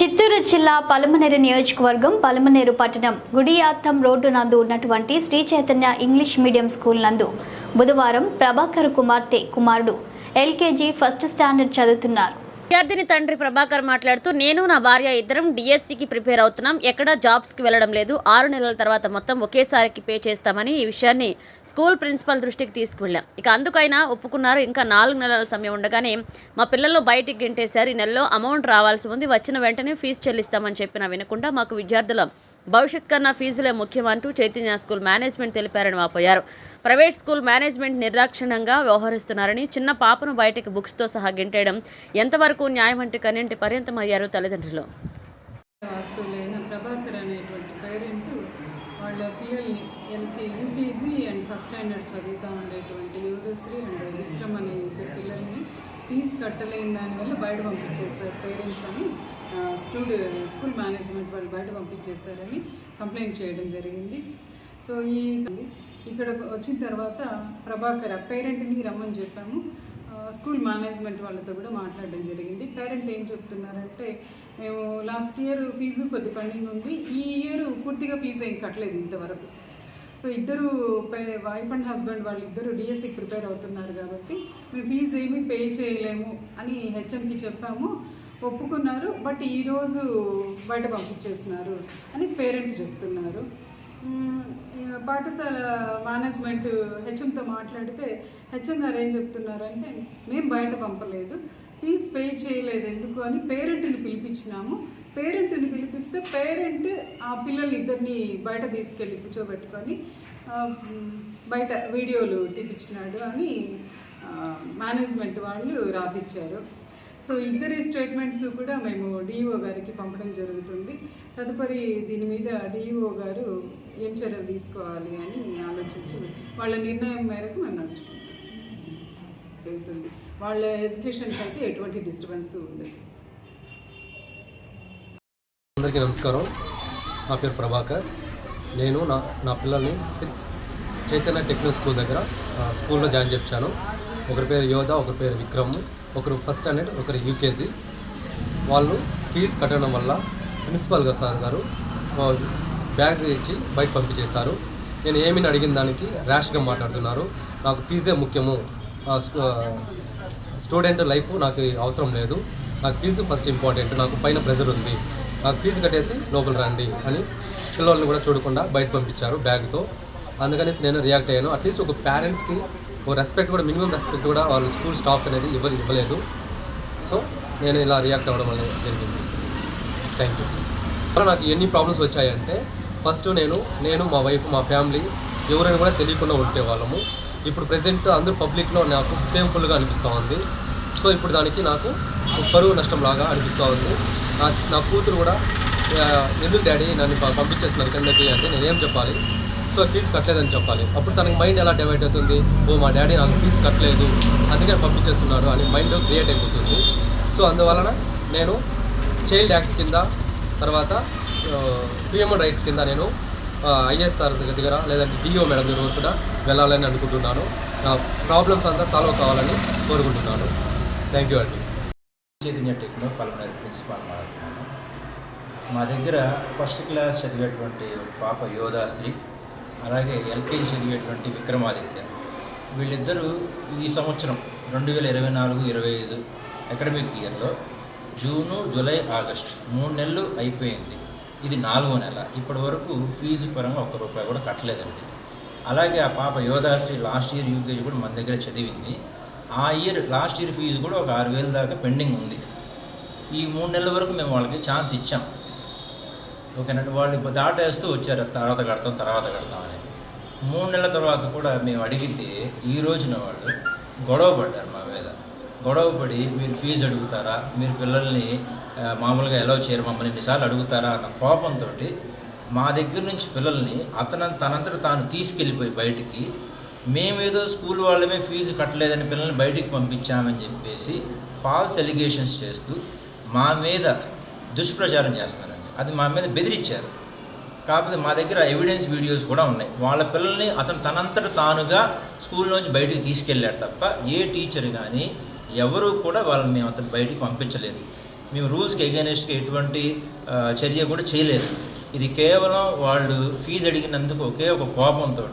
చిత్తూరు జిల్లా పలమనేరు నియోజకవర్గం పలమనేరు పట్టణం గుడియాత్తం రోడ్డు నందు ఉన్నటువంటి Shri Chaitanya English medium school నందు బుధవారం ప్రభాకర్ కుమార్తె కుమారుడు ఎల్కేజీ ఫస్ట్ స్టాండర్డ్ చదువుతున్నారు. విద్యార్థిని తండ్రి ప్రభాకర్ మాట్లాడుతూ నేను నా భార్య ఇద్దరం డిఎస్సికి ప్రిపేర్ అవుతున్నాం. ఎక్కడా జాబ్స్కి వెళ్ళడం లేదు. ఆరు నెలల తర్వాత మొత్తం ఒకేసారికి పే చేస్తామని ఈ విషయాన్ని స్కూల్ ప్రిన్సిపల్ దృష్టికి తీసుకువెళ్ళాం. ఇక అందుకైనా ఒప్పుకున్నారు. ఇంకా నాలుగు నెలల సమయం ఉండగానే మా పిల్లలు బయటికి గెంటేశారు. ఈ నెలలో అమౌంట్ రావాల్సి ఉంది. వచ్చిన వెంటనే ఫీజు చెల్లిస్తామని చెప్పినా వినకుండా మాకు విద్యార్థుల భవిష్యత్ కన్నా ఫీజులే ముఖ్యమంటూ చైతన్య స్కూల్ మేనేజ్మెంట్ తెలిపారని వాపోయారు. ప్రైవేట్ స్కూల్ మేనేజ్మెంట్ నిర్దాక్షిణ్యంగా వ్యవహరిస్తున్నారని చిన్న పాపను బయటకు బుక్స్తో సహా గెంటేయడం ఎంతవరకు న్యాయం అంటే కన్నింటి పర్యంతమయ్యారు తల్లిదండ్రులు. ప్రభాకర్ అనేటువంటి పేరెంట్ వాళ్ళ పిల్లల్ని LKG UKG and first standard చదువుతూ ఉండేటువంటి యోగశ్రీ అండ్ విక్రమ్ అనే ఇద్దరు పిల్లల్ని ఫీజు కట్టలేని దానివల్ల బయట పంపించేశారు పేరెంట్స్ అని. స్టూడెంట్ స్కూల్ మేనేజ్మెంట్ వాళ్ళు బయట పంపించేశారని కంప్లైంట్ చేయడం జరిగింది. సో ఈ ఇక్కడ వచ్చిన తర్వాత ప్రభాకర్ పేరెంట్ని రమ్మని చెప్పాము. స్కూల్ మేనేజ్మెంట్ వాళ్ళతో కూడా మాట్లాడడం జరిగింది. పేరెంట్ ఏం చెప్తున్నారంటే మేము లాస్ట్ ఇయర్ ఫీజు కొద్ది పెండింగ్ ఉంది. ఈ ఇయర్ పూర్తిగా ఫీజు ఏం కట్టలేదు ఇంతవరకు. సో ఇద్దరు వైఫ్ అండ్ హస్బెండ్ వాళ్ళు ఇద్దరు డిఎస్సికి ప్రిపేర్ అవుతున్నారు కాబట్టి మేము ఫీజు ఏమీ పే చేయలేము అని హెచ్ఎంకి చెప్పాము. ఒప్పుకున్నారు బట్ ఈరోజు బయట పంపించేసినారు అని పేరెంట్ చెప్తున్నారు. పాఠశాల మేనేజ్మెంట్ హెచ్ఎంతో మాట్లాడితే హెచ్ఎం గారు ఏం చెప్తున్నారంటే మేము బయట పంపలేదు ఫీజు పే చేయలేదు ఎందుకు? అని పేరెంట్ని పిలిపించినాము. పేరెంట్ని పిలిపిస్తే పేరెంట్ ఆ పిల్లలు ఇద్దరిని బయట తీసుకెళ్ళి కూర్చోబెట్టుకొని బయట వీడియోలు తీపించినాడు అని మేనేజ్మెంట్ వాళ్ళు రాసిచ్చారు. సో ఇద్దరి స్టేట్మెంట్స్ కూడా మేము డిఈఓ గారికి పంపడం జరుగుతుంది. తదుపరి దీని మీద డిఈఓ గారు ఏం చర్యలు తీసుకోవాలి అని ఆలోచించి వాళ్ళ నిర్ణయం మేరకు మేము నడుచుకుంటాం వెళ్తుంది వాళ్ళ ఎడ్యుకేషన్కి అయితే ఎటువంటి డిస్టర్బెన్స్ ఉండదు. అందరికీ నమస్కారం. నా పేరు ప్రభాకర్. నేను నా నా పిల్లల్ని చైతన్య టెక్నో స్కూల్ దగ్గర స్కూల్లో జాయిన్ చేయించాను ఒకరి పేరు యోధ ఒకరి పేరు విక్రమ్. ఒకరు ఫస్ట్ స్టాండర్డ్ ఒకరు యూకేజీ. వాళ్ళు ఫీజు కట్టడం వల్ల ప్రిన్సిపల్ గారు సార్ గారు బ్యాగ్ ఇచ్చి బయట పంపించేశారు. నేను ఏమని అడిగిన దానికి ర్యాష్గా మాట్లాడుతున్నారు. నాకు ఫీజే ముఖ్యము. స్టూడెంట్ లైఫ్ నాకు అవసరం లేదు. నాకు ఫీజు ఫస్ట్ ఇంపార్టెంట్. నాకు పైన ప్రెజర్ ఉంది. నాకు ఫీజు కట్టేసి లోపల రండి అని పిల్లల్ని కూడా చూడకుండా బయట పంపించారు బ్యాగ్తో. అందుకనేసి నేను రియాక్ట్ అయ్యాను. అట్లీస్ట్ ఒక పేరెంట్స్కి ఓ రెస్పెక్ట్ కూడా మినిమం రెస్పెక్ట్ కూడా వాళ్ళు స్కూల్ స్టాఫ్ అనేది ఇవ్వ ఇవ్వలేదు. సో నేను ఇలా రియాక్ట్ అవ్వడం వల్ల జరిగింది. థ్యాంక్ యూ అలా నాకు ఎన్ని ప్రాబ్లమ్స్ వచ్చాయంటే ఫస్ట్ నేను నేను మా వైఫ్ మా ఫ్యామిలీ ఎవరైనా కూడా తెలియకుండా ఉండేవాళ్ళము. ఇప్పుడు ప్రెసెంట్ అందరూ పబ్లిక్లో నాకు సేమ్ఫుల్గా అనిపిస్తూ ఉంది. సో ఇప్పుడు దానికి నాకు పరువు నష్టం లాగా అనిపిస్తూ ఉంది. నా నా కూతురు కూడా ఎందుకు డాడీ నన్ను పంపించేస్తున్నారు కిందకి అంటే నేనేం చెప్పాలి? సో ఫీజు కట్టలేదని చెప్పాలి. అప్పుడు తనకి మైండ్ ఎలా డివైడ్ అవుతుంది? ఓ మా డాడీ నాకు ఫీజు కట్టలేదు. అందుకే పంపించేస్తున్నారు అని మైండ్ క్రియేట్ అయిపోతుంది. సో అందువలన నేను చైల్డ్ యాక్ట్ కింద తర్వాత హ్యూమన్ రైట్స్ కింద నేను ఐఎస్ఆర్ దగ్గర లేదంటే డిఓ మేడం దగ్గర కూడా వెళ్ళాలని అనుకుంటున్నాను. నా ప్రాబ్లమ్స్ అంతా సాల్వ్ కావాలని కోరుకుంటున్నాను. థ్యాంక్ యూ అండి. చైతన్య టెక్నో పల్మనరీ ప్రిన్సిపాల్ మాట్లాడుతున్నాను. మా దగ్గర ఫస్ట్ క్లాస్ చదివేటువంటి పాప యోధాశ్రీ అలాగే ఎల్కేజీ చదివేటువంటి విక్రమాదిత్య. వీళ్ళిద్దరూ ఈ సంవత్సరం రెండు వేల ఇరవై నాలుగు ఇరవై ఐదు అకాడమిక్ ఇయర్లో జూను జూలై ఆగస్ట్ మూడు నెలలు అయిపోయింది. ఇది నాలుగో నెల. ఇప్పటి వరకు ఫీజు పరంగా ఒక్క రూపాయి కూడా కట్టలేదండి. అలాగే ఆ పాప యోధాశ్రీ లాస్ట్ ఇయర్ యూకేజీ కూడా మన దగ్గర చదివింది. ఆ ఇయర్ లాస్ట్ ఇయర్ ఫీజు కూడా ఒక ఆరు వేల దాకా పెండింగ్ ఉంది. ఈ మూడు నెలల వరకు మేము వాళ్ళకి ఛాన్స్ ఇచ్చాం. ఓకేనండి వాళ్ళు దాట దాటేస్తూ వచ్చారు తర్వాత కడతాం తర్వాత కడతాం అని. మూడు నెలల తర్వాత కూడా మేము అడిగితే ఈ రోజున వాళ్ళు గొడవ పడ్డారు మా మీద. గొడవ పడి మీరు ఫీజు అడుగుతారా? మీరు పిల్లల్ని మామూలుగా ఎలా చేయరు? మమ్మల్ని ఎన్నిసార్లు అడుగుతారా? అన్న కోపంతో మా దగ్గర నుంచి పిల్లల్ని అతను తనంతట తాను తీసుకెళ్ళిపోయి బయటికి మేమేదో స్కూల్ వాళ్ళమే ఫీజు కట్టలేదని పిల్లల్ని బయటికి పంపించామని చెప్పేసి ఫాల్స్ ఎలిగేషన్స్ చేస్తూ మా మీద దుష్ప్రచారం చేస్తున్నారు. అది మా మీద బెదిరించారు కాకపోతే మా దగ్గర ఎవిడెన్స్ వీడియోస్ కూడా ఉన్నాయి. వాళ్ళ పిల్లల్ని అతను తనంతట తానుగా స్కూల్ నుంచి బయటికి తీసుకెళ్ళాడు తప్ప ఏ టీచర్ కానీ ఎవరు కూడా వాళ్ళని మేము అతను బయటికి పంపించలేదు. మేము రూల్స్కి ఎగైనెస్ట్కి ఎటువంటి చర్య కూడా చేయలేదు. ఇది కేవలం వాళ్ళు ఫీజు అడిగినందుకు ఒకే ఒక కోపంతో